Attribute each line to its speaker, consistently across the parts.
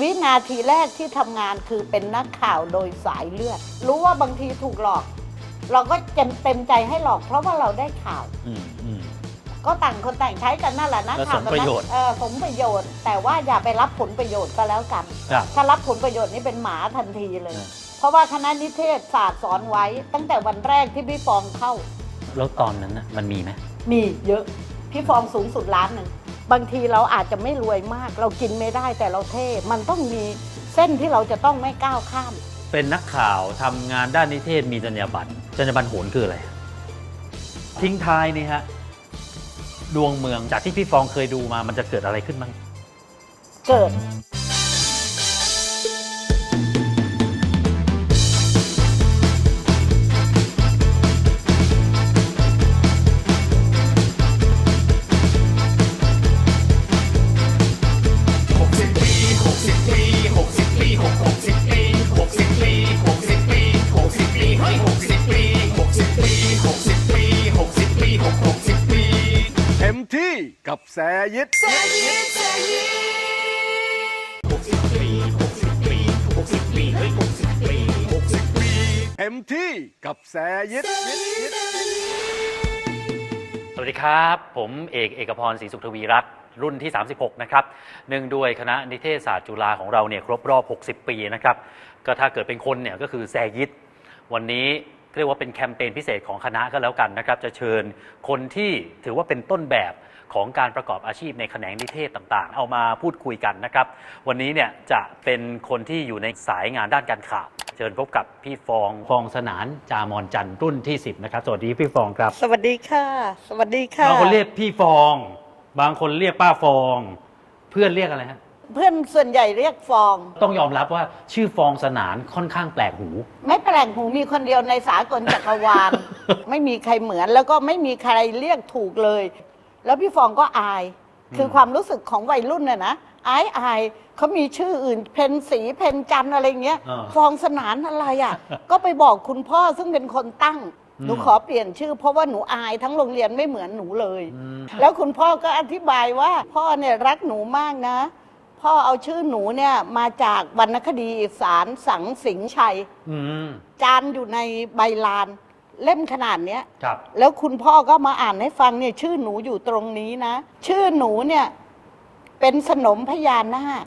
Speaker 1: วินาทีแรกที่ทำงานคือเป็นนักข่าวโดยสายเลือด รู้ว่าบางทีถูกหลอก เราก็เต็มเต็มใจให้หลอก เพราะว่าเราได้ข่าว
Speaker 2: อืมอืม
Speaker 1: ก็ต่างคนต่างใช้กันนั่นแหละนะ
Speaker 2: และ
Speaker 1: ข่าว
Speaker 2: สมประโยชน์
Speaker 1: เออสมประโยชน์ แต่ว่าอย่าไปรับผลประโยชน์ก็แล้วกัน
Speaker 2: ครับ
Speaker 1: ถ้ารับผลประโยชน์นี่เป็นหมาทันทีเลย
Speaker 2: อืม
Speaker 1: เพราะว่าคณะนิเทศศาสตร์สอนไว้ ตั้งแต่วันแรกที่พี่ฟองเข้า
Speaker 2: แล้วตอนนั้นน่ะมันมีไหม
Speaker 1: มีเยอะ พี่ฟองสูงสุดล้านหนึ่ง บางทีเราอาจจะไม่รวยมาก เรากินไม่ได้แต่เราเท่มันต้องมีเส้นที่เราจะต้องไม่ก้าวข้าม
Speaker 2: เป็นนักข่าวทำงานด้านนิเทศมีจรรยาบรรณจรรยาบรรณโหนคืออะไร ทิ้งท้ายนี่ฮะ ดวงเมืองจากที่พี่ฟองเคยดูมามันจะเกิดอะไรขึ้นบ้าง
Speaker 1: เกิด
Speaker 3: แสยิด
Speaker 4: หกสิบปีหกสิบปีหกสิบปี เฮ้ยหกสิบปีหกสิบปี
Speaker 3: เต็มที่กับแสยิด
Speaker 2: สวัสดีครับ ผมเอกเอกพรศรีสุขทวีรัตน์รุ่นที่ 36 นะครับเนื่องด้วยคณะนิเทศศาสตร์จุฬาของเราเนี่ยครบรอบ 60 ปีนะครับก็ถ้าเกิดเป็นคนเนี่ยก็คือแซยิดวันนี้เรียกว่าเป็นแคมเปญพิเศษของคณะก็แล้วกันนะครับ จะเชิญคนที่ถือว่าเป็นต้นแบบ ของการประกอบอาชีพในแขนงนิเทศต่างๆ เอามาพูดคุยกันนะครับ วันนี้เนี่ยจะเป็นคนที่อยู่ในสายงานด้านการข่าวเชิญพบกับพี่ฟองฟองสนานจามอนจันทร์รุ่นที่ 10 นะครับ สวัสดีพี่ฟองครับ
Speaker 1: สวัสดีค่ะ สวัสดีค่ะ
Speaker 2: บางคนเรียกพี่ฟอง บางคนเรียกป้าฟอง เพื่อนเรียกอะไรฮะ
Speaker 1: เพื่อนส่วนใหญ่เรียกฟอง
Speaker 2: ต้องยอมรับว่าชื่อฟองสนานค่อนข้างแปลกหู
Speaker 1: ไม่แปลกหูมีคนเดียวในสากลจักรวาล ไม่มีใครเหมือนแล้วก็ไม่มีใครเรียกถูกเลย แล้วพี่ฟองก็อาย คือความรู้สึกของวัยรุ่นน่ะนะอายอายเขามีชื่ออื่น เพนสีเพนจันทร์อะไรเงี้ย
Speaker 2: อ่า
Speaker 1: ฟองสนานอะไรอะ ก็ไปบอกคุณพ่อซึ่งเป็นคนตั้งหนู
Speaker 2: อืม
Speaker 1: ขอเปลี่ยนชื่อ เพราะว่าหนูอายทั้งโรงเรียนไม่เหมือนหนูเลย
Speaker 2: อืม
Speaker 1: แล้วคุณพ่อก็อธิบายว่า พ่อเนี่ยรักหนูมากนะ พ่อเอาชื่อหนูเนี่ยมาจากวรรณคดีอีสารสังสิงห์ชัย
Speaker 2: อืม
Speaker 1: จานอยู่ในใบลาน เล่มขนาดเนี้ย
Speaker 2: ครับ
Speaker 1: แล้วคุณพ่อก็มาอ่านให้ฟังเนี่ย ชื่อหนูอยู่ตรงนี้นะ ชื่อหนูเนี่ย เป็นสนมพญานาค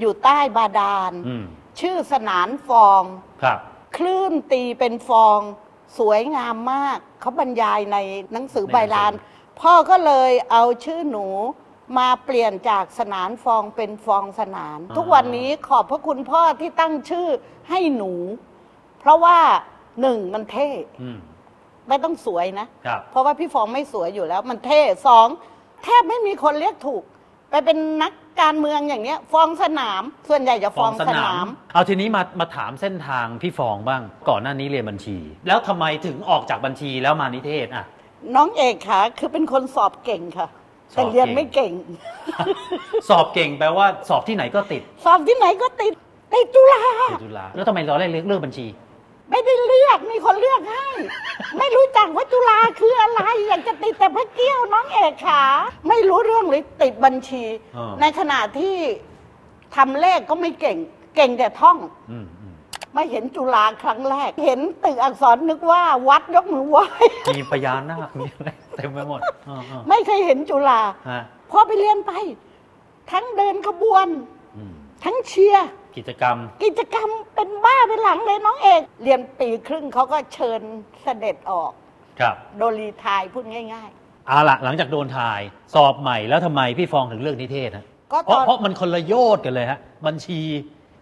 Speaker 1: อยู่ใต้บาดาล
Speaker 2: อืม
Speaker 1: ชื่อสนานฟอง
Speaker 2: ครับ
Speaker 1: คลื่นตีเป็นฟองสวยงามมาก เขาบรรยายในหนังสือใบลาน พ่อก็เลยเอาชื่อหนูมาเปลี่ยนจากสนานฟองเป็นฟองสนานทุกวันนี้ขอบพระคุณพ่อที่ตั้งชื่อให้หนู เพราะว่า หนึ่งมันเท่
Speaker 2: อืม
Speaker 1: ไม่ต้องสวยนะ
Speaker 2: ครับ
Speaker 1: เพราะว่าพี่ฟองไม่สวยอยู่แล้ว มันเท่สองแทบไม่มีคนเรียกถูก ไปเป็นนักการเมืองอย่างเนี้ยฟองสนาม ส่วนใหญ่จะฟองสนาม
Speaker 2: เอาทีนี้มามาถามเส้นทางพี่ฟองบ้าง ก่อนหน้านี้เรียนบัญชี แล้วทำไมถึงออกจากบัญชีแล้วมานิเทศอะ
Speaker 1: น้องเอกค่ะ คือเป็นคนสอบเก่งค่ะ แต่เรียนไม่เก่ง
Speaker 2: สอบเก่งแปลว่าสอบที่ไหนก็ติด
Speaker 1: สอบที่ไหนก็ติดติดจุฬา
Speaker 2: ติดจุฬาแล้วทำไมเราได้เลือกเลือกบัญชี
Speaker 1: ไม่ได้เลือกมีคนเลือกให้ ไม่รู้จักว่าจุฬาคืออะไร อยากจะติดแต่พระเกี้ยวน้องเอกขาไม่รู้เรื่องเลยติดบัญชี
Speaker 2: อ่า
Speaker 1: ในขณะที่ทำเลขก็ไม่เก่ง เก่งแต่ท่อง
Speaker 2: อืมอืม
Speaker 1: ไม่เห็นจุฬาครั้งแรก เห็นตึกอักษรนึกว่าวัดยกมือไหว้
Speaker 2: มีพญานาคมีอะไรเต็มไปหมดอ่าอ่า
Speaker 1: ไม่เคยเห็นจุฬา
Speaker 2: ฮะ
Speaker 1: พอไปเรียนไป ทั้งเดินขบวน
Speaker 2: อืม
Speaker 1: ทั้งเชียร์
Speaker 2: กิจกรรม
Speaker 1: กิจกรรมเป็นบ้าเป็นหลังเลยน้องเอก เรียนปีครึ่งเขาก็เชิญเสด็จออก
Speaker 2: ครับ
Speaker 1: โดนรีไทายพูดง่าย
Speaker 2: เอาละหลังจากโดนทาย สอบใหม่แล้วทำไมพี่ฟองถึงเลือกนิเทศฮะ
Speaker 1: ๆ ก็
Speaker 2: เพ
Speaker 1: ต
Speaker 2: ราะ
Speaker 1: อน
Speaker 2: เพราะมันคนละโยชน์กันเลยฮะ บัญชี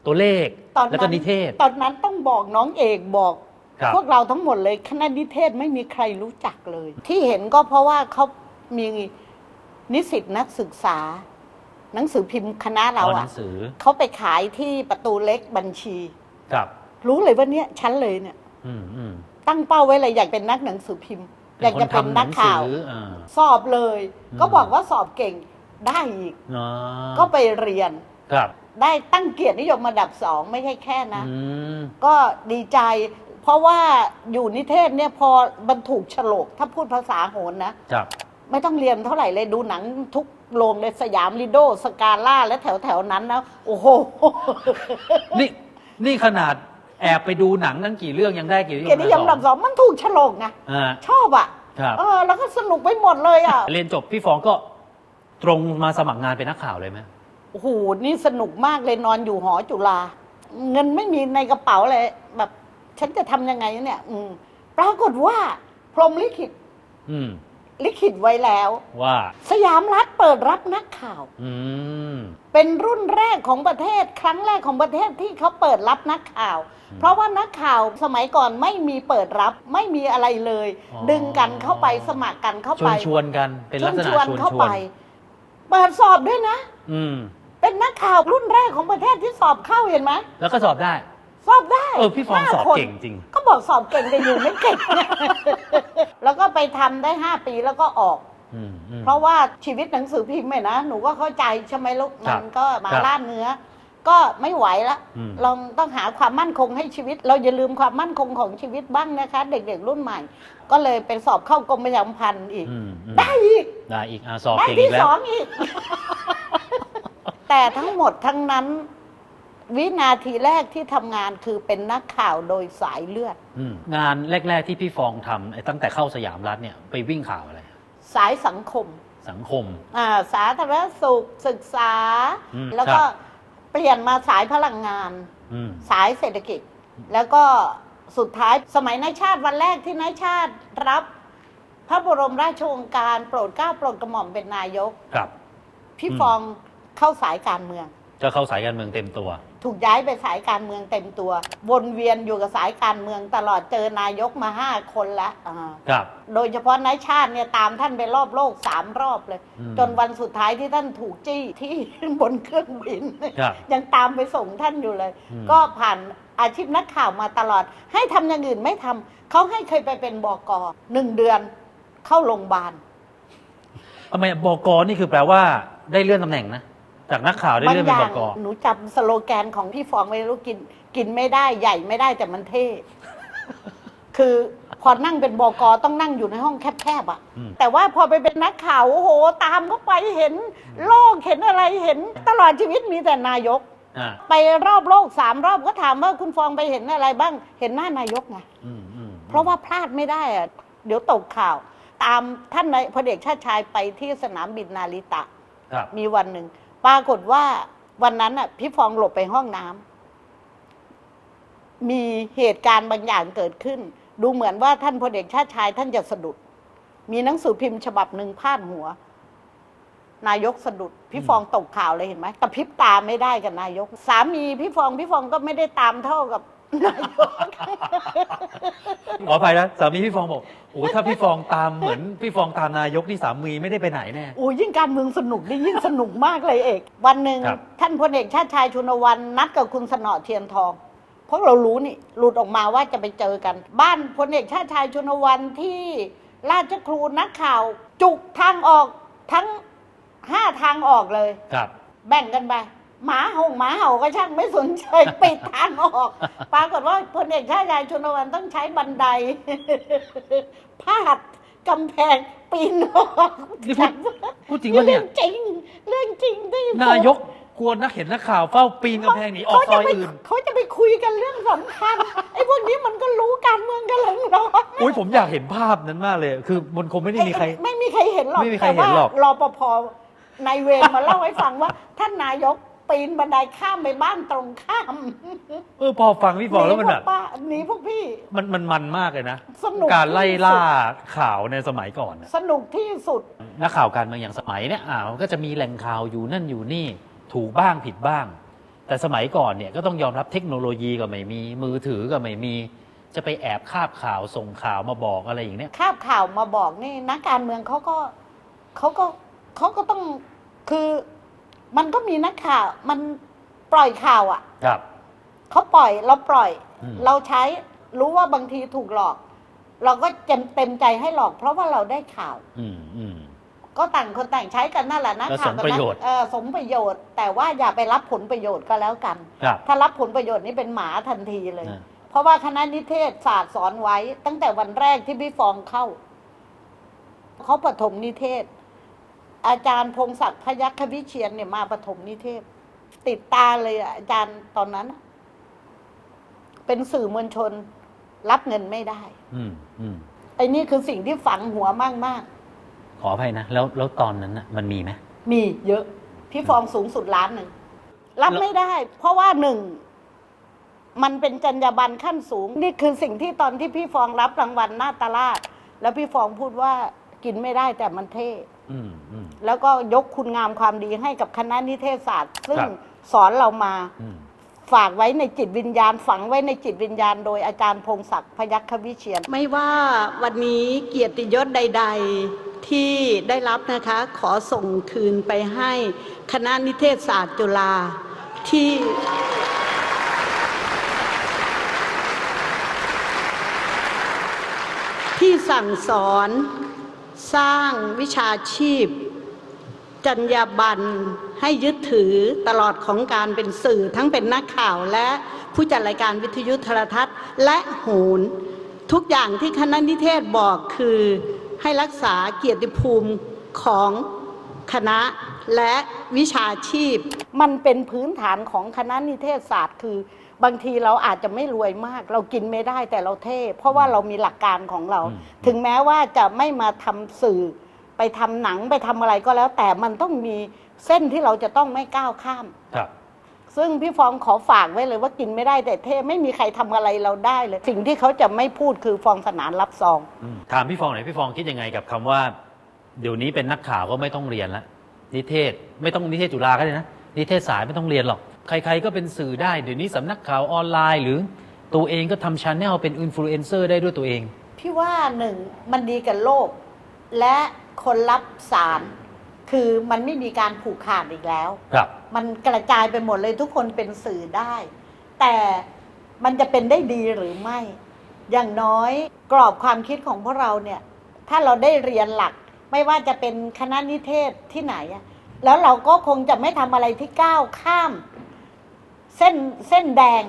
Speaker 2: ตัวเลข
Speaker 1: ตอน
Speaker 2: แล้วก็
Speaker 1: นั้น
Speaker 2: นิเทศ
Speaker 1: ตอนนั้นต้องบอกน้องเอกบอก
Speaker 2: ครับ
Speaker 1: พวกเราทั้งหมดเลยคณะนิเทศไม่มีใครรู้จักเลย ที่เห็นก็เพราะว่าเขามีนิสิตนักศึกษา หนังสือพิมพ์คณะเรา
Speaker 2: อ๋อหนั
Speaker 1: อะ
Speaker 2: งสือ
Speaker 1: เขาไปขายที่ประตูเล็กบัญชี
Speaker 2: ครับ
Speaker 1: รู้เลยว่าเนี่ยฉันเลยเนี่ย
Speaker 2: อืมอืม
Speaker 1: ตั้งเป้าไว้เลยอยากเป็นนักหนังสือพิมพ์ อยากจะเป็นนักข่าว
Speaker 2: เป็นคนทำหนังสืออ่า
Speaker 1: สอบเลย
Speaker 2: อืม
Speaker 1: ก็บอกว่าสอบเก่งได้อีก
Speaker 2: อ๋อ
Speaker 1: ก็ไปเรียน
Speaker 2: ครับ
Speaker 1: ได้ตั้งเกียรตินิยมระดับสองไม่ใช่แค่นะ
Speaker 2: อืม
Speaker 1: ก็ดีใจ เพราะว่าอยู่นิเทศเนี่ยพอบรรถูกโฉลกถ้าพูดภาษาโหนนะ
Speaker 2: ครับ
Speaker 1: ไม่ต้องเรียนเท่าไหร่เลยดูหนังทุก โรงเลยสยามลิโดสกาล่าและแถวแถวๆนั้นนะโอ้โห
Speaker 2: นี่นี่ขนาดแอบไปดูหนังนั่นกี่เรื่องยังได้กี่เรื่อง
Speaker 1: เกียรตินิยมอันดับสองมันถูกโฉลกไง
Speaker 2: อ่า
Speaker 1: ชอบอะ
Speaker 2: ครับ
Speaker 1: เออ แล้วก็สนุกไปหมดเลยอะ
Speaker 2: เรียนจบพี่ฟองก็ตรงมาสมัครงานเป็นนักข่าวเลยไหม
Speaker 1: โอ้โห นี่สนุกมากเลยนอนอยู่หอจุฬาเงินไม่มีในกระเป๋าเลย แบบ ฉันจะทำยังไงเนี่ย อืม ปรากฏว่า พรหมลิขิต
Speaker 2: อืม
Speaker 1: ลิขิตไว้แล้ว
Speaker 2: ว่า
Speaker 1: สยามรัฐเปิดรับนักข่าว
Speaker 2: อืม
Speaker 1: เป็นรุ่นแรกของประเทศ ครั้งแรกของประเทศที่เขาเปิดรับนักข่าว
Speaker 2: อืม
Speaker 1: เพราะว่านักข่าวสมัยก่อนไม่มีเปิดรับไม่มีอะไรเลย
Speaker 2: อ๋อ
Speaker 1: ดึงกันเข้าไปสมัครกันเข้า
Speaker 2: ชว
Speaker 1: ไป
Speaker 2: นชวนกันเป็นลักษณะชวน
Speaker 1: เข้า
Speaker 2: ชว
Speaker 1: ไป
Speaker 2: น
Speaker 1: เปิดสอบด้วยนะ
Speaker 2: อืม
Speaker 1: เป็นนักข่าวรุ่นแรกของประเทศที่สอบเข้าเห็นไหม
Speaker 2: แล้วก็สอบได้
Speaker 1: สอบได้
Speaker 2: เออพี่ฟอง
Speaker 1: ห้า
Speaker 2: สอบ
Speaker 1: คน
Speaker 2: เก่งจริง
Speaker 1: ก็บอกสอบเก่งแต่อยู่ไม่เก่ง แล้วก็ไปทำได้ห้าปีแล้วก็ออก
Speaker 2: อืมอืม
Speaker 1: เพราะว่าชีวิตหนังสือพิมพ์เนี่ยนะหนูก็เข้าใจใช่ไหมลูก
Speaker 2: ครั
Speaker 1: มั
Speaker 2: บ
Speaker 1: นก็มา
Speaker 2: ครับ
Speaker 1: ล่าเนื้อ ก็ไม่ไหวละ
Speaker 2: อืม
Speaker 1: เราต้องหาความมั่นคงให้ชีวิต เราอย่าลืมความมั่นคงของชีวิตบ้างนะคะ เด็กๆรุ่นใหม่ ก็เลยไปสอบเข้ากรมประชาสัมพันธ์อีก
Speaker 2: อืมอืม
Speaker 1: ได้อีก
Speaker 2: ได้อีกอะสอบ
Speaker 1: ได้
Speaker 2: เก่งอี
Speaker 1: ที่
Speaker 2: กแล้
Speaker 1: ส
Speaker 2: ว
Speaker 1: องอีก แต่ทั้งหมดทั้งนั้น วินาทีแรกที่ทำงานคือเป็นนักข่าวโดยสายเลือด
Speaker 2: อืมงานแรก ๆ ที่พี่ฟองทำไอ้ตั้งแต่เข้าสยามรัฐเนี่ยไปวิ่งข่าวอะไร
Speaker 1: สายสังคม
Speaker 2: สังคม
Speaker 1: อ่าสาธารณสุขศึกษา
Speaker 2: อืม
Speaker 1: แล้วก็
Speaker 2: ครับ
Speaker 1: เปลี่ยนมาสายพลังงาน
Speaker 2: อืม
Speaker 1: สายเศรษฐกิจ แล้วก็สุดท้ายสมัยนายชาติวันแรกที่นายชาติรับ พระบรมราชโองการโปรดเกล้าโปรดกระหม่อมเป็นนายก
Speaker 2: ครับ
Speaker 1: พี่
Speaker 2: อืม
Speaker 1: ฟองเข้าสายการเมือง
Speaker 2: จะเข้าสายการเมืองเต็มตัว
Speaker 1: ถูกย้ายไปสายการเมืองเต็มตัว วนเวียนอยู่กับสายการเมืองตลอดเจอนายกมาห้าคนแล้วอ่า
Speaker 2: ครับ
Speaker 1: โดยเฉพาะนายชาติเนี่ยตามท่านไปรอบโลกสามรอบเลย
Speaker 2: อืม
Speaker 1: จนวันสุดท้ายที่ท่านถูกจี้ที่ บนเครื่องบิน
Speaker 2: ครับ
Speaker 1: ยังตามไปส่งท่านอยู่เลย
Speaker 2: อืม
Speaker 1: ก็ผ่านอาชีพนักข่าวมาตลอด ให้ทำอย่างอื่นไม่ทำเขาให้เคยไปเป็นบกหนึ่งเดือนเข้าโรงพยาบาล
Speaker 2: ทำไมบกนี่คือแปลว่าได้เลื่อนตำแหน่งนะ จากนักข่าวได้
Speaker 1: บาง
Speaker 2: เลื่อน
Speaker 1: อ
Speaker 2: เป็น
Speaker 1: ย่า
Speaker 2: บ
Speaker 1: ง
Speaker 2: ก
Speaker 1: หนูจำสโลแกนของพี่ฟองไว้รู้กิน กินไม่ได้ใหญ่ไม่ได้แต่มันเท่ คือพอนั่งเป็นบกต้องนั่งอยู่ในห้องแคบๆอะ
Speaker 2: อืม
Speaker 1: แต่ว่าพอไปเป็นนักข่าวโอ้โห ตามเข้าไปเห็น โลกเห็นอะไรเห็น ตลอดชีวิตมีแต่นายก
Speaker 2: อ่า
Speaker 1: ไปรอบโลกสามรอบก็ถามว่าคุณฟองไปเห็นอะไรบ้าง เห็นหน้านายกไง
Speaker 2: อืมอืม
Speaker 1: เพราะว่าพลาดไม่ได้อะเดี๋ยวตกข่าว ตามท่านนายพลเอกชาติชายไปที่สนามบินนาริตะ
Speaker 2: ครับ
Speaker 1: มีวันหนึ่ง ปรากฏว่าวันนั้นอะ พี่ฟองหลบไปห้องน้ำมีเหตุการณ์บางอย่างเกิดขึ้น ดูเหมือนว่าท่านพลเอกชาติชายท่านจะสะดุด มีหนังสือพิมพ์ฉบับหนึ่งพาดหัว นายกสะดุด พี่ฟองตกข่าวเลยเห็นไหมกระพริบตาไม่ได้กับนายก สามีพี่ฟองพี่ฟองก็ไม่ได้ตามเท่ากับ นายก
Speaker 2: ขออภัยนะสามีพี่ฟองบอกโอ้ถ้าพี่ฟองตามเหมือนพี่ฟองตามนายกนี่สามีไม่ได้ไปไหนแน่
Speaker 1: โอ้ยิ่งการเมืองสนุกนี่ยิ่งสนุกมากเลยเอก วันหนึ่ง
Speaker 2: ครับ
Speaker 1: ท่านพลเอกชาติชายชุนวันนัดกับคุณสนอเทียนทอง เพราะเรารู้นี่หลุดออกมาว่าจะไปเจอกัน บ้านพลเอกชาติชายชุนวันที่ราชครูนักข่าว จุกทางออกทั้งห้าทางออกเลย
Speaker 2: ครับ
Speaker 1: แบ่งกันไป หมาหงหมาเห่าก็ช่างไม่สนใจปิดทางออก ปรากฏว่าพลเอกชาติชายชุนวันต้องใช้บันไดพาดกำแพงปีนออก
Speaker 2: นี่พูดพูดจริงว่าเนี่ย
Speaker 1: เรื่องจริง เรื่องจริงที่
Speaker 2: นายกกลัวนักเห็นนักข่าวเฝ้าปีนกำแพงหนีออกซ
Speaker 1: เขา
Speaker 2: อ
Speaker 1: จะ
Speaker 2: ย
Speaker 1: ไป
Speaker 2: อื่น
Speaker 1: เขาจะไปคุยกันเรื่องสำคัญไอ้พวกนี้มันก็รู้การเมืองกันหลังร้อน
Speaker 2: อุ้ยผมอยากเห็นภาพนั้นมากเลย คือมันคงไม่ได้มีใคร
Speaker 1: ไม่มีใครเห็นหรอก
Speaker 2: ไม่มีใครเห็นหรอก
Speaker 1: แต่ว่ารอปภนายเวรมาเล่าให้ฟังว่าท่านนายก ปีนบันไดข้ามไปบ้านตรงข้าม
Speaker 2: เออพอฟังพี่ฟองแล้วมัน
Speaker 1: ห
Speaker 2: แบ
Speaker 1: พ
Speaker 2: บ
Speaker 1: กป้าหนีพวกพี่
Speaker 2: มันมันมันมากเลยนะ
Speaker 1: สนุก
Speaker 2: การไล่
Speaker 1: ที่สุด
Speaker 2: ล่าข่าวในสมัยก่อนน่ะ
Speaker 1: สนุกที่สุด
Speaker 2: นักข่าวการเมืองอย่างสมัยเนี่ยอ่ามันก็จะมีแหล่งข่าวอยู่นั่นอยู่นี่ถูกบ้างผิดบ้าง แต่สมัยก่อนเนี่ยก็ต้องยอมรับเทคโนโลยีก็ไม่มี มือถือก็ไม่มี จะไปแอบคาบข่าวส่งข่าวมาบอกอะไรอย่างเนี้ย
Speaker 1: คาบข่าวมาบอกนี่นักการเมืองเขาก็เขาก็เขาก็ต้องคือ มันก็มีนักข่าว มันปล่อยข่าวอะ
Speaker 2: ครับ
Speaker 1: เขาปล่อยเราปล่อย
Speaker 2: อืม
Speaker 1: เราใช้รู้ว่าบางทีถูกหลอก เราก็เต็มเต็มใจให้หลอก เพราะว่าเราได้ข่าว
Speaker 2: อืมอืม
Speaker 1: ก็ต่างคนต่างใช้กันนั่นแหละนะ
Speaker 2: ก็
Speaker 1: ข่าว
Speaker 2: สม
Speaker 1: กั
Speaker 2: ประ
Speaker 1: นะ
Speaker 2: โยชน์
Speaker 1: เออสมประโยชน์ แต่ว่าอย่าไปรับผลประโยชน์ก็แล้วกัน
Speaker 2: ครับ
Speaker 1: ถ้ารับผลประโยชน์นี่เป็นหมาทันทีเลย
Speaker 2: อ่า
Speaker 1: เพราะว่าคณะนิเทศศาสตร์สอนไว้ ตั้งแต่วันแรกที่พี่ฟองเข้า เขาปฐมนิเทศ อาจารย์พงศักดิ์พยัคฆวิเชียนเนี่ยมาปฐมนิเทศ ติดตาเลยอะอาจารย์ตอนนั้นอะเป็นสื่อมวลชนรับเงินไม่ได้
Speaker 2: อืมอืม
Speaker 1: ไอ้นี่คือสิ่งที่ฝังหัวมากมาก
Speaker 2: ขออภัยนะแล้วแล้วตอนนั้นน่ะมันมีไหม
Speaker 1: ๆมีเยอะ พี่ฟองสูงสุดล้านหนึ่งรับไม่ได้ เพราะว่าหนึ่งมันเป็นจรรยาบรรณขั้นสูง นี่คือสิ่งที่ตอนที่พี่ฟองรับรางวัลหน้าตลาด แล้วพี่ฟองพูดว่า กินไม่ได้แต่มันเท่
Speaker 2: อืมอืม
Speaker 1: แล้วก็ยกคุณงามความดีให้กับคณะนิเทศศาสตร์ ซึ่ง
Speaker 2: ครับ
Speaker 1: สอนเรามา
Speaker 2: อืม
Speaker 1: ฝากไว้ในจิตวิญญาณ ฝังไว้ในจิตวิญญาณ โดยอาจารย์พงศักดิ์พยัคฆวิเชียน ไม่ว่าวันนี้เกียรติยศใด ๆที่ได้รับนะคะ ขอส่งคืนไปให้คณะนิเทศศาสตร์จุฬาที่ ที่สั่งสอน สร้างวิชาชีพจรรยาบรรณให้ยึดถือตลอดของการเป็นสื่อทั้งเป็นนักข่าวและผู้จัดรายการวิทยุโทรทัศน์ และโหน ทุกอย่างที่คณะนิเทศบอกคือให้รักษาเกียรติภูมิของ คณะและวิชาชีพ มันเป็นพื้นฐานของคณะนิเทศศาสตร์คือบางทีเราอาจจะไม่รวยมาก เรากินไม่ได้แต่เราเท่ เพราะว่าเรามีหลักการของเรา
Speaker 2: อืม
Speaker 1: ถึงแม้ว่าจะไม่มาทำสื่อ ไปทำหนังไปทำอะไรก็แล้ว แต่มันต้องมีเส้นที่เราจะต้องไม่ก้าวข้าม
Speaker 2: ครับ
Speaker 1: ซึ่งพี่ฟองขอฝากไว้เลยว่ากินไม่ได้แต่เท่ไม่มีใครทำอะไรเราได้เลย สิ่งที่เขาจะไม่พูดคือฟองสนานรับซอง
Speaker 2: อืมถามพี่ฟองหน่อยพี่ฟองคิดยังไงกับคำว่า เดี๋ยวนี้เป็นนักข่าวก็ไม่ต้องเรียนละนิเทศไม่ต้องนิเทศจุฬาก็ได้นะนิเทศสายไม่ต้องเรียนหรอก ใครๆก็เป็นสื่อได้ เดี๋ยวนี้สำนักข่าวออนไลน์ หรือตัวเองก็ทำชาแนลเป็นอินฟลูเอนเซอร์ได้ด้วยตัวเอง
Speaker 1: พี่ว่าหนึ่งมันดีกับโลก และคนรับสาร คือมันไม่มีการผูกขาดอีกแล้ว
Speaker 2: ครับ
Speaker 1: มันกระจายไปหมดเลยทุกคนเป็นสื่อได้ แต่มันจะเป็นได้ดีหรือไม่ อย่างน้อยกรอบความคิดของพวกเราเนี่ย ถ้าเราได้เรียนหลัก ไม่ว่าจะเป็นคณะนิเทศที่ไหนอะแล้วเราก็คงจะไม่ทำอะไรที่ก้าวข้าม เส้นเส้นแดง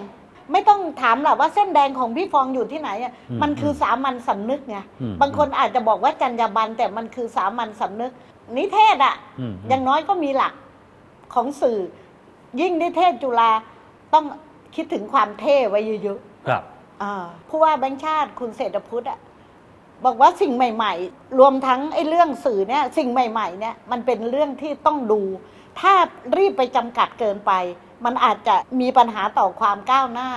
Speaker 1: ไม่ต้องถามหรอกว่าเส้นแดงของพี่ฟองอยู่ที่ไหนอะ
Speaker 2: อืม
Speaker 1: มันคือสามัญสำนึกไง
Speaker 2: อืม
Speaker 1: บางคนอาจจะบอกว่าจรรยาบรรณแต่มันคือสามัญสำนึก นิเทศอะ
Speaker 2: อืม
Speaker 1: อย่างน้อยก็มีหลักของสื่อ ยิ่งนิเทศจุฬาต้องคิดถึงความเท่ไว้เยอะ
Speaker 2: ครับ
Speaker 1: ๆอ่าผู้ว่าแบงค์ชาติคุณเศรษฐพุทธอะ บอกว่าสิ่งใหม่ ๆ รวมทั้งไอ้เรื่องสื่อเนี่ยสิ่งใหม่ๆเนี่ยมันเป็นเรื่องที่ต้องดู ถ้ารีบไปจำกัดเกินไป มันอาจจะมีปัญหาต่อความก้าวหน้า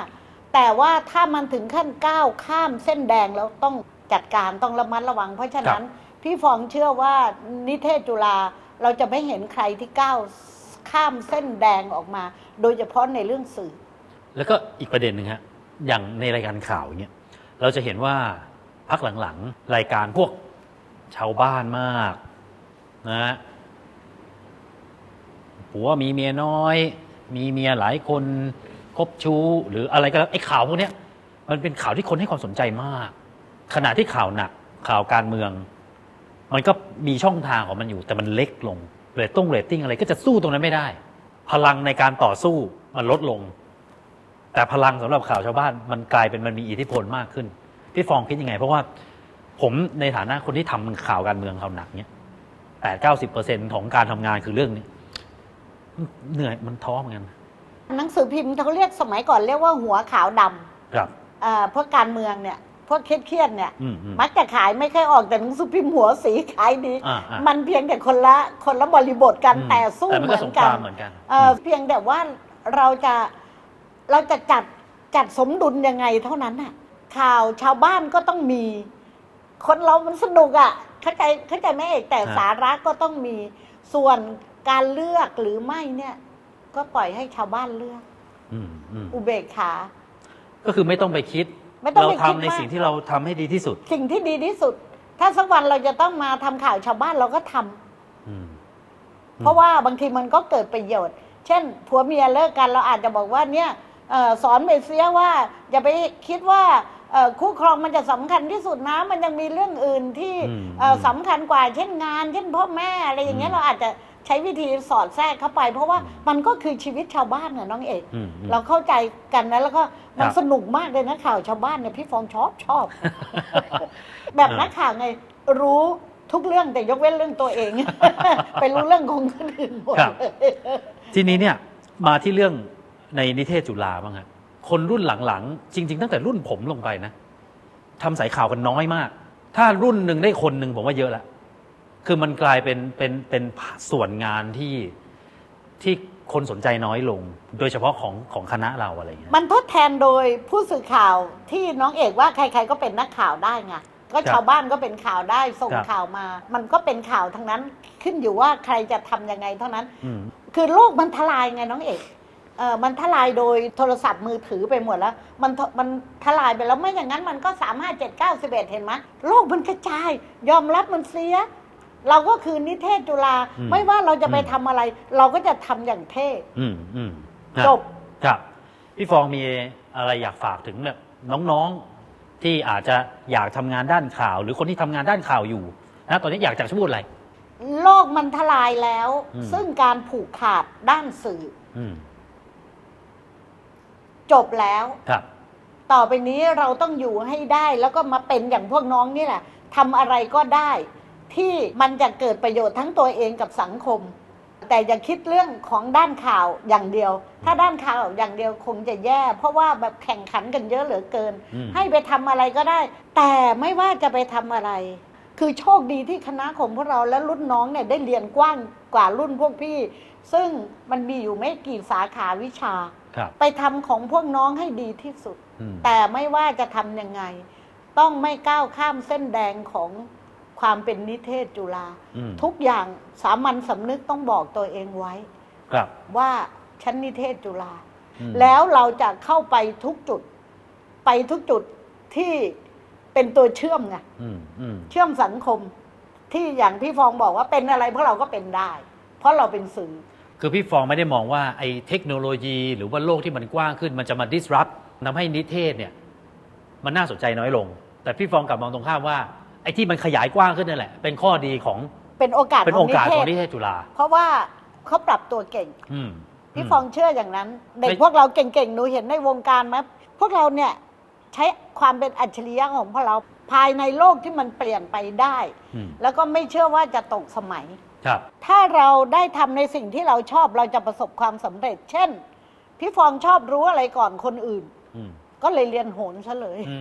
Speaker 1: แต่ว่าถ้ามันถึงขั้นก้าวข้ามเส้นแดงแล้วต้องจัดการต้องระมัดระวัง เพราะฉะนั้นพี่ฟองเชื่อว่านิเทศจุฬาเราจะไม่เห็นใครที่ก้าวข้ามเส้นแดงออกมา โดยเฉพาะในเรื่องสื่อ
Speaker 2: แล้วก็อีกประเด็นหนึ่งฮะอย่างในรายการข่าวอย่างเงี้ยเราจะเห็นว่า พักหลังๆ รายการพวกชาวบ้านมากนะฮะผัวมีเมียน้อย มีเมียหลายคนคบชู้หรืออะไรก็แล้วไอ้ข่าวพวกเนี้ยมันเป็นข่าวที่คนให้ความสนใจมาก ขณะที่ข่าวหนักข่าวการเมือง มันก็มีช่องทางของมันอยู่ แต่มันเล็กลงเรตติ้งเรตติ้งอะไรก็จะสู้ตรงนั้นไม่ได้ พลังในการต่อสู้มันลดลง แต่พลังสำหรับข่าวชาวบ้านมันกลายเป็นมันมีอิทธิพลมากขึ้น พี่ฟองคิดยังไง เพราะว่าผมในฐานะคนที่ทำข่าวการเมืองข่าวหนักเนี้ยแปดเก้าสิบเปอร์เซ็นของการทำงานคือเรื่องนี้เหนื่อยมันท้อเหมือนกัน
Speaker 1: หนังสือพิมพ์เขาเรียกสมัยก่อนเรียกว่าหัวขาวด
Speaker 2: ครับำ
Speaker 1: อ่าพวกการเมืองเนี่ยพวกเครียดๆเนี่ย
Speaker 2: อืมอืม
Speaker 1: มักจะขายไม่ค่อยออกแต่หนังสือพิมพ์หัวสีขายดี
Speaker 2: อ่าอ่า
Speaker 1: มันเพียงแต่คนละคนละบริบทกัน
Speaker 2: อืม
Speaker 1: แต่สู้
Speaker 2: แต่มัน
Speaker 1: เห
Speaker 2: ก็
Speaker 1: มือ
Speaker 2: ส
Speaker 1: น
Speaker 2: ง
Speaker 1: กั
Speaker 2: คนรามเหมือนกัน
Speaker 1: เอ่อเพียงแต่ว่าเราจะเราจะจัดจัดสมดุลยังไงเท่านั้นน่ะ ข่าวชาวบ้านก็ต้องมี คนเรามันสนุกอะ่ะเข้าใจเข้าใจไหมเอกแต่
Speaker 2: ฮะ
Speaker 1: สาระก็ต้องมี ส่วนการเลือกหรือไม่เนี่ย ก็ปล่อยให้ชาวบ้านเลือก
Speaker 2: อืมอืม
Speaker 1: อุเบกขา
Speaker 2: ก็คือไม่ต้องไปคิด
Speaker 1: ไม่ต้อง
Speaker 2: เรา
Speaker 1: ไป
Speaker 2: ทำ
Speaker 1: คิด
Speaker 2: ใน
Speaker 1: มาก
Speaker 2: สิ่งที่เราทำให้ดีที่สุด
Speaker 1: สิ่งที่ดีที่สุด ถ้าสักวันเราจะต้องมาทำข่าวชาวบ้านเราก็ทำ
Speaker 2: อืม
Speaker 1: เพราะว่าบางทีมันก็เกิดประโยชน์ เช่นผัวเมียเลิกกันเราอาจจะบอกว่าเนี่ยเอ่อสอนเบเสียว่าอย่าไปคิดว่าเอ่อ คู่ครองมันจะสำคัญที่สุดนะ มันยังมีเรื่องอื่นที่
Speaker 2: อืม
Speaker 1: เอ่อ
Speaker 2: อืม
Speaker 1: สำคัญกว่าเช่นงาน เช่นพ่อแม่อะไรอย่างเงี้ย
Speaker 2: อืม
Speaker 1: เราอาจจะใช้วิธีสอดแทรกเข้าไป เพราะว่ามันก็คือชีวิตชาวบ้านน่ะน้องเอก
Speaker 2: อืมอืม
Speaker 1: เราเข้าใจกันนะแล้วก็มัน
Speaker 2: ครับ
Speaker 1: สนุกมากเลยนะข่าวชาวบ้านเนี่ยพี่ฟองชอบชอบ แบบนักข่าวไงรู้ทุกเรื่องแต่ยกเว้นเรื่องตัวเอง ไปรู้เรื่องของคนอื่นหมด
Speaker 2: ครับ
Speaker 1: เลย
Speaker 2: ทีนี้เนี่ยมาที่เรื่องในนิเทศจุฬาบ้างครับ คนรุ่นหลังๆ จริง ๆ ตั้งแต่รุ่นผมลงไปนะทำสายข่าวกันน้อยมาก ถ้ารุ่นหนึ่งได้คนหนึ่งผมว่าเยอะละคือมันกลายเป็นเป็นเป็นส่วนงานที่ที่คนสนใจน้อยลง โดยเฉพาะของของคณะเราอะไรอย่างเงี้ย
Speaker 1: มันทดแทนโดยผู้สื่อข่าวที่น้องเอกว่าใคร ๆ ก็เป็นนักข่าวได้ไงก็
Speaker 2: ครับ
Speaker 1: ชาวบ้านก็เป็นข่าวได้ส่ง
Speaker 2: ครับ
Speaker 1: ข่าวมา มันก็เป็นข่าวทั้งนั้นขึ้นอยู่ว่าใครจะทำยังไงเท่านั้น
Speaker 2: อืม
Speaker 1: คือโลกมันทลายไงน้องเอก เออมันทลายโดยโทรศัพท์มือถือไปหมดแล้ว มันทมันทลายไปแล้วไม่อย่างนั้นมันก็สามารถเจ็ดเก้าสิบเอ็ดเห็นไหมโลกมันกระจาย ยอมรับมันเสีย เราก็คือนิเทศจุฬา
Speaker 2: อืม
Speaker 1: ไม่ว่าเราจะไป
Speaker 2: อืม
Speaker 1: ทำอะไร เราก็จะทำอย่างเท่
Speaker 2: อืมอืมนะ
Speaker 1: จบ
Speaker 2: ครับพี่ฟองมีอะไรอยากฝากถึงแบบน้องๆที่อาจจะอยากทำงานด้านข่าว หรือคนที่ทำงานด้านข่าวอยู่นะตอนนี้อยากจะพูดอะไร
Speaker 1: โลกมันทลายแล้ว
Speaker 2: อืม
Speaker 1: ซึ่งการผูกขาดด้านสื่อ
Speaker 2: อืม
Speaker 1: จบแล้ว
Speaker 2: ครับ
Speaker 1: ต่อไปนี้เราต้องอยู่ให้ได้แล้วก็มาเป็นอย่างพวกน้องนี่แหละทำอะไรก็ได้ ที่มันจะเกิดประโยชน์ทั้งตัวเองกับสังคม แต่อย่าคิดเรื่องของด้านข่าวอย่างเดียว ถ้าด้านข่าวอย่างเดียวคงจะแย่ เพราะว่าแบบแข่งขันกันเยอะเหลือเกิน
Speaker 2: อืม
Speaker 1: ให้ไปทำอะไรก็ได้ แต่ไม่ว่าจะไปทำอะไร คือโชคดีที่คณะของพวกเราและรุ่นน้องเนี่ยได้เรียนกว้างกว่ารุ่นพวกพี่ ซึ่งมันมีอยู่ไม่กี่สาขาวิชา
Speaker 2: ครับ
Speaker 1: ไปทำของพวกน้องให้ดีที่สุด
Speaker 2: อืม
Speaker 1: แต่ไม่ว่าจะทำยังไง ต้องไม่ก้าวข้ามเส้นแดงของความเป็นนิเทศจุฬา
Speaker 2: อืม
Speaker 1: ทุกอย่างสามัญสำนึกต้องบอกตัวเองไว้
Speaker 2: ครับ
Speaker 1: ว่าฉันนิเทศจุฬา
Speaker 2: อืม
Speaker 1: แล้วเราจะเข้าไปทุกจุด ไปทุกจุดที่เป็นตัวเชื่อมไง
Speaker 2: อืมอืม
Speaker 1: เชื่อมสังคม ที่อย่างพี่ฟองบอกว่าเป็นอะไรพวกเราก็เป็นได้ เพราะเราเป็นสื่อ
Speaker 2: คือพี่ฟองไม่ได้มองว่าไอ้เทคโนโลยีหรือว่าโลกที่มันกว้างขึ้น มันจะมา disrupt ทำให้นิเทศเนี่ยมันน่าสนใจน้อยลง แต่พี่ฟองกลับมองตรงข้ามว่าไอ้ที่มันขยายกว้างขึ้นนั่นแหละ เป็นข้อดีของ
Speaker 1: เป็นโอกาส
Speaker 2: เป็น
Speaker 1: ข
Speaker 2: โอ
Speaker 1: องนิ
Speaker 2: กาส
Speaker 1: เท
Speaker 2: ของ
Speaker 1: ศ
Speaker 2: นิเทศจุฬา
Speaker 1: เพราะว่าเขาปรับตัวเก่ง
Speaker 2: อืม
Speaker 1: พี่
Speaker 2: ม
Speaker 1: ฟองเชื่ออย่างนั้น เด็ก
Speaker 2: ไม่
Speaker 1: พวกเราเก่งๆหนูเห็นในวงการไหมพวกเราเนี่ยใช้ความเป็นอัจฉริยะของพวกเราภายในโลกที่มันเปลี่ยนไปได้
Speaker 2: อืม
Speaker 1: แล้วก็ไม่เชื่อว่าจะตกสมัย
Speaker 2: ครับ
Speaker 1: ถ้าเราได้ทำในสิ่งที่เราชอบเราจะประสบความสำเร็จ เช่น พี่ฟองชอบรู้อะไรก่อนคนอื่น
Speaker 2: อืม
Speaker 1: ก็เลยเรียนโหนซะเลย
Speaker 2: อืม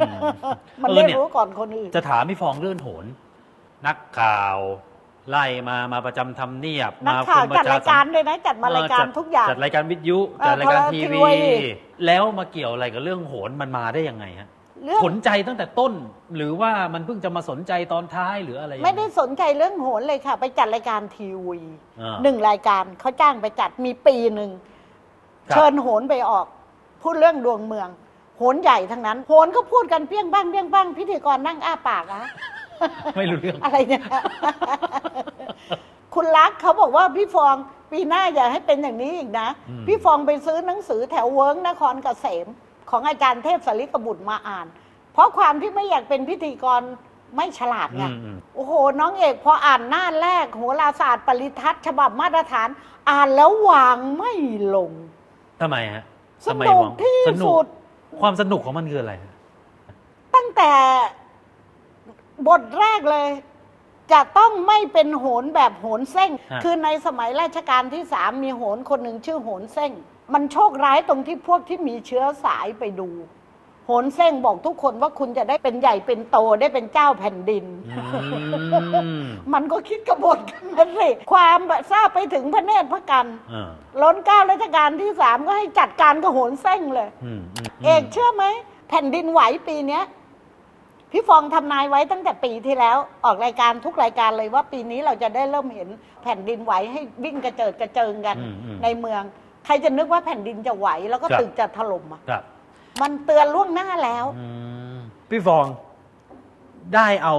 Speaker 1: มัน
Speaker 2: เออ
Speaker 1: ได้
Speaker 2: เนี่ย
Speaker 1: รู้ก่อนคนอื่น
Speaker 2: จะถามพี่ฟองเลื่อนโหน นักข่าว ไล่มามาประจำทำเนียบ
Speaker 1: นัก
Speaker 2: มา
Speaker 1: ข่าว
Speaker 2: คุม
Speaker 1: จัด
Speaker 2: ประช
Speaker 1: รายการ
Speaker 2: สัม
Speaker 1: ด้วยนะจัดมารายการ
Speaker 2: เออจัด
Speaker 1: ทุกอย่าง
Speaker 2: จัดรายการวิทยุ
Speaker 1: เออ
Speaker 2: จัดรายการ
Speaker 1: โทร
Speaker 2: ที
Speaker 1: ที
Speaker 2: วี
Speaker 1: วี
Speaker 2: แล้วมาเกี่ยวอะไรกับเรื่องโหนมันมาได้ยังไงฮะ
Speaker 1: เรื่อง
Speaker 2: สนใจตั้งแต่ต้น หรือว่ามันเพิ่งจะมาสนใจตอนท้ายหรืออะไรยังง
Speaker 1: ไม่ได้สนใจเรื่องโหนเลยค่ะ ไปจัดรายการทีวี
Speaker 2: อ่า
Speaker 1: หนึ่งรายการเขาจ้างไปจัดมีปีหนึ่ง
Speaker 2: ครับ
Speaker 1: เชิญโหนไปออก พูดเรื่องดวงเมือง โหนใหญ่ทั้งนั้น โหนก็พูดกันเปี้ยงบ้างเปี้ยงบ้างพิธีกรนั่งอ้าปากอะ
Speaker 2: ไม่รู้เรื่อง
Speaker 1: อะไรเนี่ย คุณรักเขาบอกว่าพี่ฟองปีหน้าอย่าให้เป็นอย่างนี้อีกนะ
Speaker 2: อืม
Speaker 1: พี่ฟองไปซื้อหนังสือแถวเวิร์กนครเกษม ของอาจารย์เทพสริกบุตรมาอ่าน เพราะความที่ไม่อยากเป็นพิธีกรไม่ฉลาดไง
Speaker 2: อืมอืม
Speaker 1: โอ้โห น้องเอกพออ่านหน้าแรกโหราศาสตร์ปริทัศน์ฉบับมาตรฐาน อ่านแล้ววางไม่ลง
Speaker 2: ทำไมฮะ
Speaker 1: ส
Speaker 2: ทำไม
Speaker 1: นุก
Speaker 2: มอง
Speaker 1: ที่
Speaker 2: สนุก
Speaker 1: สุด
Speaker 2: ความสนุกของมันคืออะไรฮะ
Speaker 1: ตั้งแต่บทแรกเลย จะต้องไม่เป็นโหนแบบโหนเส้ง
Speaker 2: ฮะ
Speaker 1: คือในสมัยราชการที่สามมีโหนคนหนึ่งชื่อโหนเส้ง มันโชคร้ายตรงที่พวกที่มีเชื้อสายไปดู โหนเส้งบอกทุกคนว่าคุณจะได้เป็นใหญ่เป็นโตได้เป็นเจ้าแผ่นดิน
Speaker 2: อืม
Speaker 1: มันก็คิดกบฏกันนะสิความแบบทราบไปถึงพระเนตรพระกัน
Speaker 2: อ่า
Speaker 1: ล้นเกล้ารัชกาลที่สามก็ให้จัดการกับโหนเส้งเลย
Speaker 2: อืมม
Speaker 1: เอกเชื่อไหมแผ่นดินไหวปีเนี้ยพี่ฟองทำนายไว้ตั้งแต่ปีที่แล้วออกรายการทุกรายการเลยว่าปีนี้เราจะได้เริ่มเห็นแผ่นดินไหวให้วิ่งกระเจิดกระเจิงกัน
Speaker 2: อืมอืม
Speaker 1: ในเมือง ใครจะนึกว่าแผ่นดินจะไหว แล้วก็
Speaker 2: ครับ
Speaker 1: ตึกจะถล่มอะ
Speaker 2: ครับ
Speaker 1: มันเตือนล่วงหน้าแล้ว
Speaker 2: อืมพี่ฟองได้เอา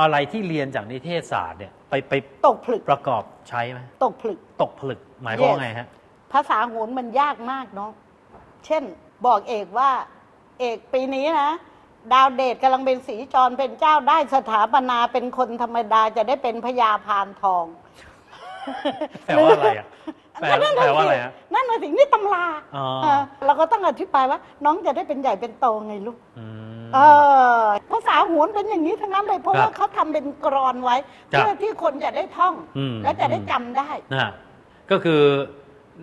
Speaker 2: อะไรที่เรียนจากนิเทศศาสตร์เนี่ย ไปไป
Speaker 1: ตกผลึก
Speaker 2: ประกอบใช้ไหม
Speaker 1: ตกผลึก
Speaker 2: ตกผลึกหมายความว่า
Speaker 1: Yes
Speaker 2: ไงฮะ
Speaker 1: ภาษาโหนมันยากมากเนาะเช่นบอกเอกว่า เอกปีนี้นะ ดาวเดชกำลังเป็นสีจรเป็นเจ้าได้สถาปนาเป็นคนธรรมดาจะได้เป็นพญาพานทอง
Speaker 2: แปลว่าอะไรอะ แปล
Speaker 1: ก็นั่น
Speaker 2: แปล
Speaker 1: น่ะ
Speaker 2: ว่า
Speaker 1: สิ
Speaker 2: อะไรฮะ
Speaker 1: นั่นน่ะสินี่ตำรา
Speaker 2: อ๋อ
Speaker 1: เออเราก็ต้องอธิบายว่า น้องจะได้เป็นใหญ่เป็นโตไงลูก
Speaker 2: อืม
Speaker 1: เออภาษาโหวนเป็นอย่างนี้ทั้งนั้นเลยเพราะ
Speaker 2: ครับ
Speaker 1: ว่าเขาทำเป็นกรอนไว้
Speaker 2: ครับ
Speaker 1: เพื่อที่คนจะได้ท่อง
Speaker 2: อืม
Speaker 1: และจะได้
Speaker 2: อืม
Speaker 1: จำได้
Speaker 2: นะฮะก็คือ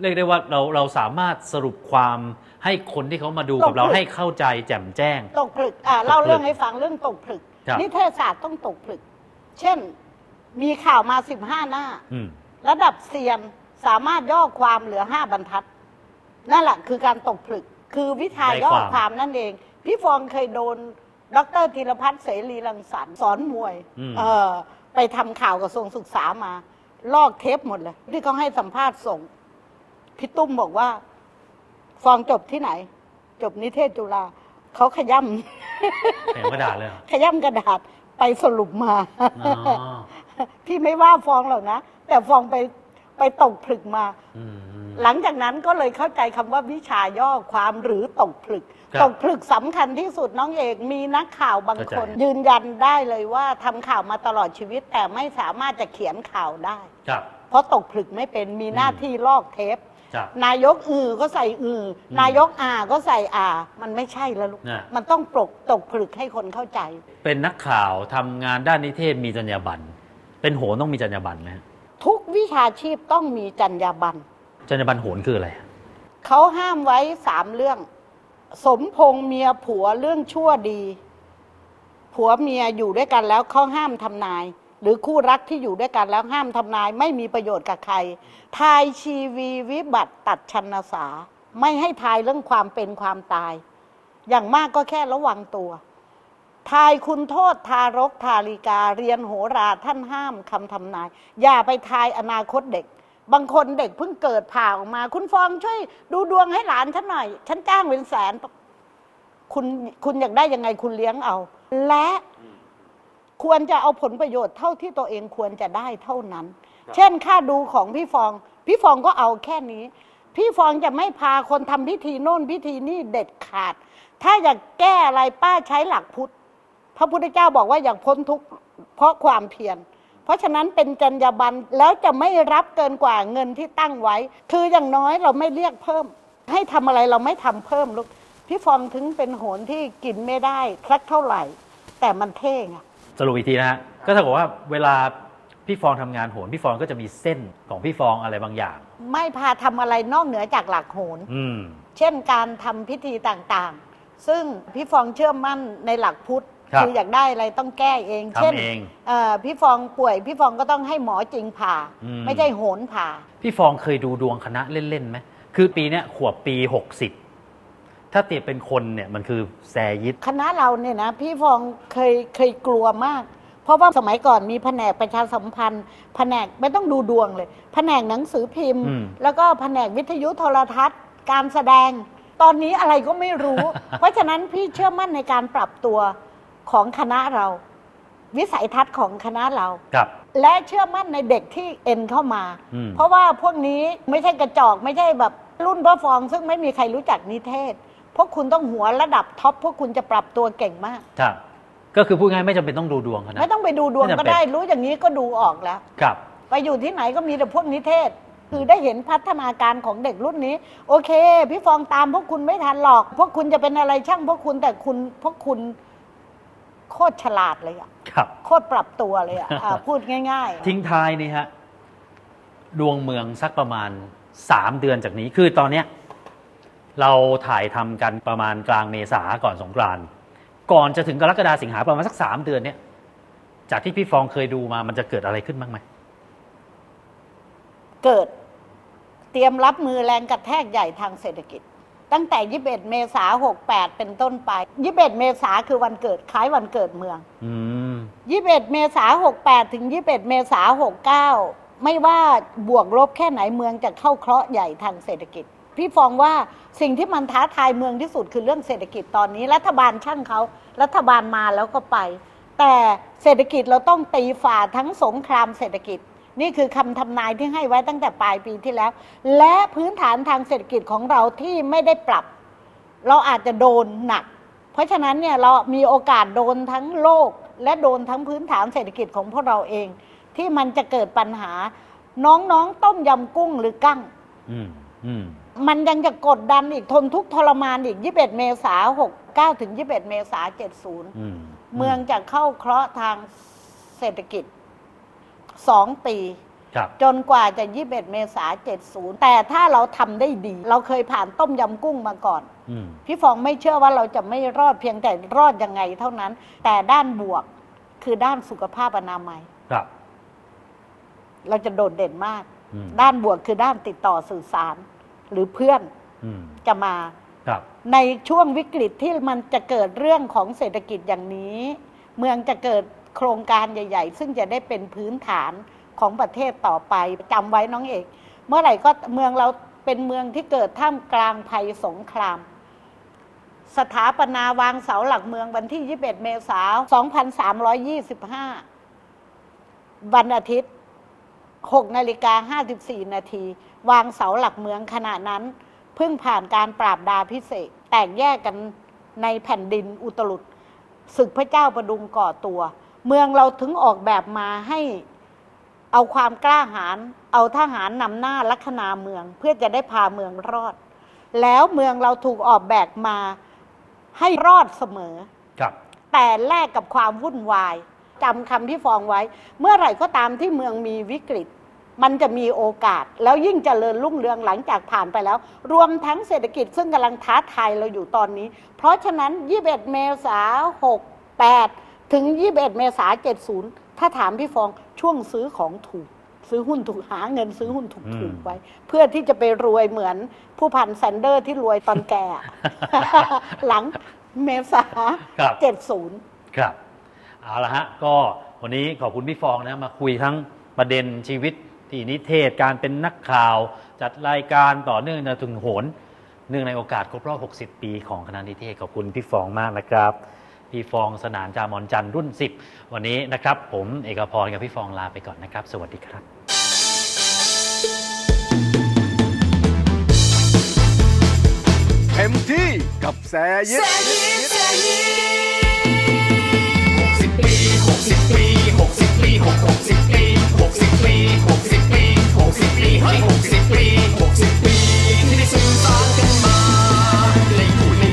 Speaker 2: เรียกได้ว่าเราเราสามารถสรุปความให้คนที่เขามาดูกับเรา
Speaker 1: ตกผลึก
Speaker 2: ให้เข้าใจแจ่มแจ้ง
Speaker 1: ตกผลึกอ่าเล่า
Speaker 2: ตกผลึก
Speaker 1: เรื่องให้ฟังเรื่องตกผลึก
Speaker 2: ครับ
Speaker 1: นิเทศศาสตร์ต้องตกผลึก เช่น มีข่าวมาสิบห้าหน้า
Speaker 2: อืม
Speaker 1: ระดับเซียน สามารถย่อความเหลือห้าบรรทัด นั่นแหละคือการตกผลึก คือวิชา
Speaker 2: ได้
Speaker 1: ย่อ
Speaker 2: ความ
Speaker 1: ความนั่นเอง พี่ฟองเคยโดนดรธีรพัฒน์เสรีรังสรรค์สอนมวย
Speaker 2: อืม
Speaker 1: เออไปทำข่าวกระทรวงศึกษามา ลอกเทปหมดเลย ที่เขาให้สัมภาษณ์ส่งพี่ตุ้มบอกว่า ฟองจบที่ไหน จบนิเทศจุฬาเขาขย่ำ
Speaker 2: เห็นกระดาษเลยเหรอ
Speaker 1: ขย่ำกระดาษไปสรุปมา
Speaker 2: อ๋อ
Speaker 1: พี่ไม่ว่าฟองหรอกนะ แต่ฟองไป ไปตกผลึกมา
Speaker 2: อืมอืม
Speaker 1: หลังจากนั้นก็เลยเข้าใจคำว่าวิชาย่อความหรือตกผลึก
Speaker 2: ครับ
Speaker 1: ตกผลึกสำคัญที่สุดน้องเอกมีนักข่าวบาง
Speaker 2: เข้าใจ
Speaker 1: คนยืนยันได้เลยว่าทำข่าวมาตลอดชีวิต แต่ไม่สามารถจะเขียนข่าวได้
Speaker 2: ครับ
Speaker 1: เพราะตกผลึกไม่เป็นมีหน้าที่ลอกเทป
Speaker 2: ครับ
Speaker 1: นายกอือก็ใส่อือ
Speaker 2: ม
Speaker 1: นายกอาก็ใส่อา มันไม่ใช่แล้วลูก
Speaker 2: น่ะ
Speaker 1: มันต้องปลกตกผลึกให้คนเข้าใจ
Speaker 2: เป็นนักข่าวทำงานด้านนิเทศมีจรรยาบรรณเป็นโหนต้องมีจรรยาบรรณไหมฮะ
Speaker 1: ทุกวิชาชีพต้องมีจรรยาบรรณ
Speaker 2: จรรยาบรรณโหนคืออะไรฮะ
Speaker 1: เขาห้ามไว้สามเรื่อง สมพงษ์เมียผัวเรื่องชั่วดี ผัวเมียอยู่ด้วยกันแล้วเขาห้ามทำนาย หรือคู่รักที่อยู่ด้วยกันแล้วห้ามทำนาย ไม่มีประโยชน์กับใคร ทายชีวีวิบัติตัดชนสา ไม่ให้ทายเรื่องความเป็นความตาย อย่างมากก็แค่ระวังตัว ทายคุณโทษทารกทาริกาเรียนโหราท่านห้ามคำทำนาย อย่าไปทายอนาคตเด็ก บางคนเด็กเพิ่งเกิดผ่าออกมา คุณฟองช่วยดูดวงให้หลานฉันหน่อย ฉันจ้างเป็นแสน คุณคุณอยากได้ยังไงคุณเลี้ยงเอา และควรจะเอาผลประโยชน์เท่าที่ตัวเองควรจะได้เท่านั้น เช่นค่าดูของพี่ฟอง พี่ฟองก็เอาแค่นี้ พี่ฟองจะไม่พาคนทำพิธีโน่นพิธีนี่เด็ดขาด ถ้าอยากแก้อะไรป้าใช้หลักพุทธ พระพุทธเจ้าบอกว่าอยากพ้นทุกข์เพราะความเพียรเพราะฉะนั้นเป็นจรรยาบรรณแล้วจะไม่รับเกินกว่าเงินที่ตั้งไว้ คืออย่างน้อยเราไม่เรียกเพิ่ม ให้ทำอะไรเราไม่ทำเพิ่มลูกพี่ฟองถึงเป็นโหนที่กินไม่ได้สักเท่าไหร่ แต่มันเท่ไง
Speaker 2: สรุปอีกทีนะฮะก็เท่ากับว่าเวลาพี่ฟองทำงานโหนพี่ฟองก็จะมีเส้นของพี่ฟองอะไรบางอย่าง
Speaker 1: ไม่พาทำอะไรนอกเหนือจากหลักโหน
Speaker 2: อืม
Speaker 1: เช่นการทำพิธีต่างๆ ซึ่งพี่ฟองเชื่อมั่นในหลักพุทธ
Speaker 2: ครับ
Speaker 1: ออยากได้อะไรต้องแก้เอง
Speaker 2: ทำ
Speaker 1: เช่น
Speaker 2: เอง
Speaker 1: เอ่อพี่ฟองป่วยพี่ฟองก็ต้องให้หมอจริงผ่า
Speaker 2: อืม
Speaker 1: ไม่ใช่โหนผ่า
Speaker 2: พี่ฟองเคยดูดวงคณะเล่นๆไหม คือปีเนี้ยขวบปี 60 ถ้าเตียบเป็นคนเนี่ยมันคือแซยิด
Speaker 1: คณะเราเนี่ยนะพี่ฟองเคยเคยกลัวมาก เพราะว่าสมัยก่อนมีแผนกประชาสัมพันธ์ แผนกไม่ต้องดูดวงเลย แผนกหนังสือพิมพ์
Speaker 2: อืม
Speaker 1: แล้วก็แผนกวิทยุโทรทัศน์ การแสดง ตอนนี้อะไรก็ไม่รู้ เพราะฉะนั้นพี่เชื่อมั่นในการปรับตัว ของคณะเรา วิสัยทัศน์ของคณะเรา
Speaker 2: ครับ
Speaker 1: และเชื่อมั่นในเด็กที่เอ็นเข้ามา
Speaker 2: อืม
Speaker 1: เพราะว่าพวกนี้ไม่ใช่กระจอกไม่ใช่แบบรุ่นพ่อฟอง ซึ่งไม่มีใครรู้จักนิเทศ พวกคุณต้องหัวระดับท็อปพวกคุณจะปรับตัวเก่งมาก
Speaker 2: ครับ ก็คือพูดง่ายๆไม่จำเป็นต้องดูดวงคณะ
Speaker 1: ไม่ต้องไปดูดวง
Speaker 2: ไม่จำเป็น
Speaker 1: ก็ได้รู้อย่างนี้ก็ดูออกแล้ว
Speaker 2: ครับ
Speaker 1: ไปอยู่ที่ไหนก็มีแต่พวกนิเทศ คือได้เห็นพัฒนาการของเด็กรุ่นนี้ โอเค พี่ฟองตามพวกคุณไม่ทันหรอก พวกคุณจะเป็นอะไรช่างพวกคุณแต่คุณพวกคุณ โคตรฉลาดเลยอะ
Speaker 2: ครับ
Speaker 1: โคตรปรับตัวเลยอะอะ พูดง่ายๆ
Speaker 2: ทิ้งท้ายนี่ฮะ ดวงเมืองสักประมาณ 3 เดือนจากนี้คือตอนเนี้ยเราถ่ายทำกันประมาณกลางเมษาก่อนสงกรานต์ก่อนจะถึงกรกฎาสิงหาประมาณสัก 3 เดือนเนี้ยจากที่พี่ฟองเคยดูมามันจะเกิดอะไรขึ้นบ้างไหม
Speaker 1: เกิด เตรียมรับมือแรงกระแทกใหญ่ทางเศรษฐกิจ ตั้งแต่ 21 เมษา68 เป็นต้นไป 21 เมษาคือวันเกิดคล้ายวันเกิดเมือง
Speaker 2: อืม
Speaker 1: 21 เมษา68 ถึง 21 เมษา69 ไม่ว่าบวกลบแค่ไหนเมืองจะเข้าเคราะห์ใหญ่ทางเศรษฐกิจ พี่ฟองว่าสิ่งที่มันท้าทายเมืองที่สุดคือเรื่องเศรษฐกิจตอนนี้ รัฐบาลช่างเขา รัฐบาลมาแล้วก็ไป แต่เศรษฐกิจเราต้องตีฝ่าทั้งสงครามเศรษฐกิจ นี่คือคำทำนายที่ให้ไว้ตั้งแต่ปลายปีที่แล้ว และพื้นฐานทางเศรษฐกิจของเราที่ไม่ได้ปรับ เราอาจจะโดนหนัก เพราะฉะนั้นเนี่ยเรามีโอกาสโดนทั้งโลก และโดนทั้งพื้นฐานเศรษฐกิจของพวกเราเอง ที่มันจะเกิดปัญหา น้องๆต้มยำกุ้งหรือกั้ง
Speaker 2: อืมอืม
Speaker 1: มันยังจะกดดันอีกทนทุกข์ทรมานอีก 21 เมษา9ถึง 21 เมษายน70
Speaker 2: อืม
Speaker 1: เมืองจะเข้าเคราะห์ทางเศรษฐกิจ 2 ปี
Speaker 2: ครับ
Speaker 1: จนกว่าจะ 21 เมษายน 70 แต่ถ้าเราทำได้ดี เราเคยผ่านต้มยำกุ้งมาก่อน
Speaker 2: อืม
Speaker 1: พี่ฟองไม่เชื่อว่าเราจะไม่รอดเพียงแต่รอดยังไงเท่านั้น แต่ด้านบวกคือด้านสุขภาพอนามัย
Speaker 2: ครับ
Speaker 1: เราจะโดดเด่นมาก
Speaker 2: อืม
Speaker 1: ด้านบวกคือด้านติดต่อสื่อสาร หรือเพื่อน
Speaker 2: อืม
Speaker 1: จะมา
Speaker 2: ครับ
Speaker 1: ในช่วงวิกฤตที่มันจะเกิดเรื่องของเศรษฐกิจอย่างนี้ เมืองจะเกิด โครงการใหญ่ ๆ ซึ่งจะได้เป็นพื้นฐานของประเทศต่อไปจำไว้น้องเอก เมื่อไหร่ก็เมืองเราเป็นเมืองที่เกิดท่ามกลางภัยสงคราม สถาปนาวางเสาหลักเมืองวันที่ 21 เมษายน 2325 วันอาทิตย์ 6 นาฬิกา 54 นาที วางเสาหลักเมืองขณะนั้น เพิ่งผ่านการปราบดาพิเศษ แตกแยกกันในแผ่นดินอุตลุดศึกพระเจ้าประดุงก่อตัว เมืองเราถึงออกแบบมาให้เอาความกล้าหาญเอาทหารนำหน้าลัคนาเมือง เพื่อจะได้พาเมืองรอด แล้วเมืองเราถูกออกแบบมาให้รอดเสมอ
Speaker 2: ครับ
Speaker 1: แต่แลกกับความวุ่นวายจำคำที่ฟองไว้ เมื่อไหร่ก็ตามที่เมืองมีวิกฤต มันจะมีโอกาส แล้วยิ่งเจริญรุ่งเรืองหลังจากผ่านไปแล้ว รวมทั้งเศรษฐกิจซึ่งกำลังท้าทายเราอยู่ตอนนี้ เพราะฉะนั้น 21 เมษายน68 ถึง 21 เมษายน70 ถ้าถามพี่ฟองช่วงซื้อของถูก ซื้อหุ้นถูกหาเงินซื้อหุ้นถูก
Speaker 2: อื
Speaker 1: ถู
Speaker 2: ม
Speaker 1: กไว้ เพื่อที่จะไปรวยเหมือนผู้พันแซนเดอร์ที่รวยตอนแก่ หลังเมษา
Speaker 2: ครับ
Speaker 1: เจ็ดศูนย์
Speaker 2: ครับเอาละฮะก็วันนี้ขอบคุณพี่ฟองนะมาคุยทั้งประเด็นชีวิตที่นิเทศการเป็นนักข่าว จัดรายการต่อเนื่องจนถึงโหนเนื่องในโอกาสครบรอบ 60 ปีของคณะนิเทศขอบคุณพี่ฟองมากนะครับ พี่ฟองสนานจามอนจันรุ่น 10 วันนี้นะครับ ผมเอกพรกับพี่ฟองลาไปก่อนนะครับ สวัสดีครับ
Speaker 3: เต็มที่กับแซยิด
Speaker 4: 60 ปี 60 ปี 60 ปี 60 ปี 60 ปี 60 ปี 60 ปีเฮ้ย60 ปี 60 ปี ที่ได้สื่อสารกันมา ในผู้นี้